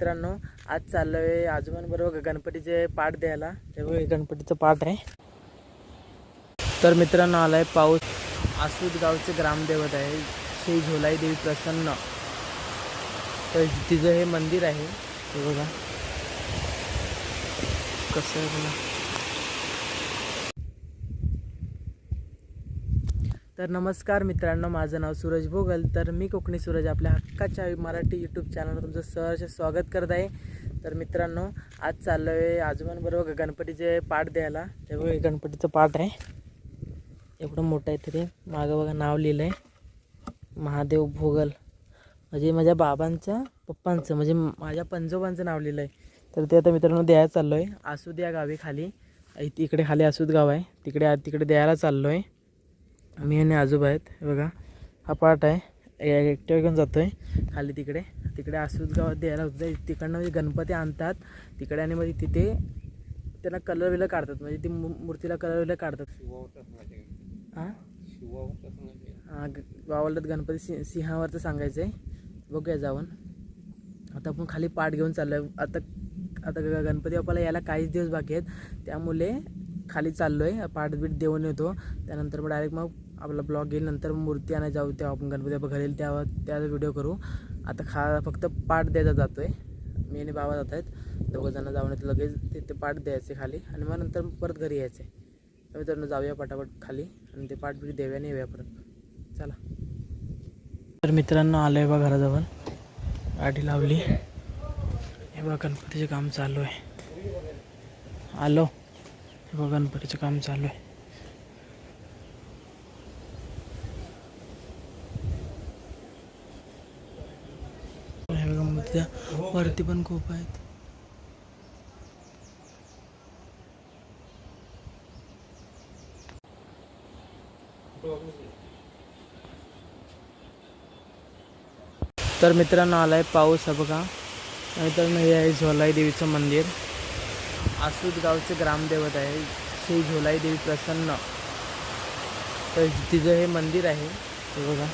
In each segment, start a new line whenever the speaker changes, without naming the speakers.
मित्रांनो आज चाललोय आजोबांबरोबर गणपतीचे पाठ द्यायला. हे गणपतीचं पाठ आहे. तर मित्रांनो आलाय पाऊस. आसूद गावचे ग्रामदेवत आहे. श्री झोलाई देवी प्रसन्न. तर तिचं हे मंदिर आहे. हे बघा. कसं आहे बघा. तर नमस्कार मित्रांनो माझं नाव सूरज भोगल. तर मी कोकणी सूरज आपल्या हक्काच्या मराठी यूट्यूब चॅनलवर तुमचं सहर्ष स्वागत करत आहे. तर मित्रांनो आज चाललो आहे आजोबांबरोबर गणपतीचे पाठ द्यायला. ते बघा गणपतीचं पाठ आहे. एवढं मोठं आहे तरी. मागं बघा नाव लिहिलं आहे महादेव भोगल. म्हणजे माझ्या बाबांचं पप्पांचं म्हणजे माझ्या पंजोबांचं नाव लिहिलं आहे तर ते आता मित्रांनो द्यायला चाललो आहे आसूद या गावी खाली. इकडे खाली आसूद गाव आहे. तिकडे तिकडे द्यायला चाललो आहे मी आणि आजोबा आहेत. बघा हा पार्ट आहे. एकट्या घेऊन जातो आहे खाली तिकडे. तिकडे आसूद गावात द्यायला होतं. तिकडनं म्हणजे गणपती आणतात. तिकडे आणि म्हणजे तिथे त्यांना कलर विलर काढतात. म्हणजे ती मू- मूर्तीला कलर विलर काढतात. हां हां ग- गावाला गणपती सि सिंहावरचं सांगायचं आहे बघूया जाऊन. आता आपण खाली पाठ घेऊन चाललो आहे आता आता गणपती बाप्पाला यायला काहीच दिवस बाकी आहेत. त्यामुळे खाली चाललो आहे पाठ बीट देऊन येतो. त्यानंतर मग डायरेक्ट मग आपला ब्लॉग येईल नंतर मूर्ती आणायला जाऊ तेव्हा आपण गणपती बाबा घरी येईल तेव्हा त्याचा व्हिडिओ करू. आता खा फक्त पाठ द्यायचा जातो आहे मी आणि बाबा जात आहेत. दोघंजणं जाऊन येत लगेच. तिथे पाठ द्यायचे खाली आणि मग नंतर परत घरी यायचे. तर मित्रांनो जाऊया पटापट खाली आणि ते पाठ बीट देऊया आणि येऊया परत. चला. तर मित्रांनो आलो आहे बा घराजवळ. गाडी लावली. हे बघा गणपतीचे काम चालू आहे. आलो. हे बघा गणपतीचं काम चालू आहे. हे बघा मूर्त्या वरती पण खूप आहेत. तर मित्रांनो आलाय पाऊस हा बघा. मित्रांनो हे आहे झोलाई देवीचं मंदिर. आसूद गावचे ग्रामदेवत आहे. श्री झोलाई देवी प्रसन्न. तर तिचं हे मंदिर आहे. हे बघा.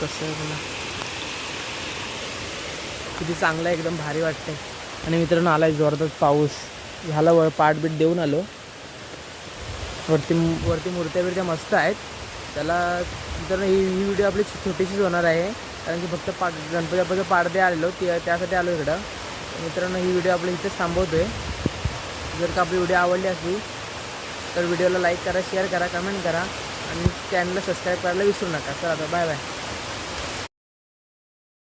कसं आहे बघा. किती चांगलं आहे एकदम भारी वाटते आणि मित्रांनो आलाय जोरदार पाऊस. झाला वर पाठबीट देऊन आलो. वरती वरती मूर्त्या बिर्त्या मस्त आहेत. त्याला मित्रांनो ही ही व्हिडिओ आपली छोटीशीच होणार आहे. कारण की फक्त पाठ गणपती बाप्पाचं पाठ आलेलो. ती त्यासाठी आलो इकडं. मित्रांनो ही व्हिडिओ आपल्या इथेच थांबवतो आहे जर का आपली व्हिडिओ आवडली असली तर व्हिडिओला लाईक करा शेअर करा कमेंट करा. आणि चॅनलला सबस्क्राईब करायला विसरू नका. तर आता बाय बाय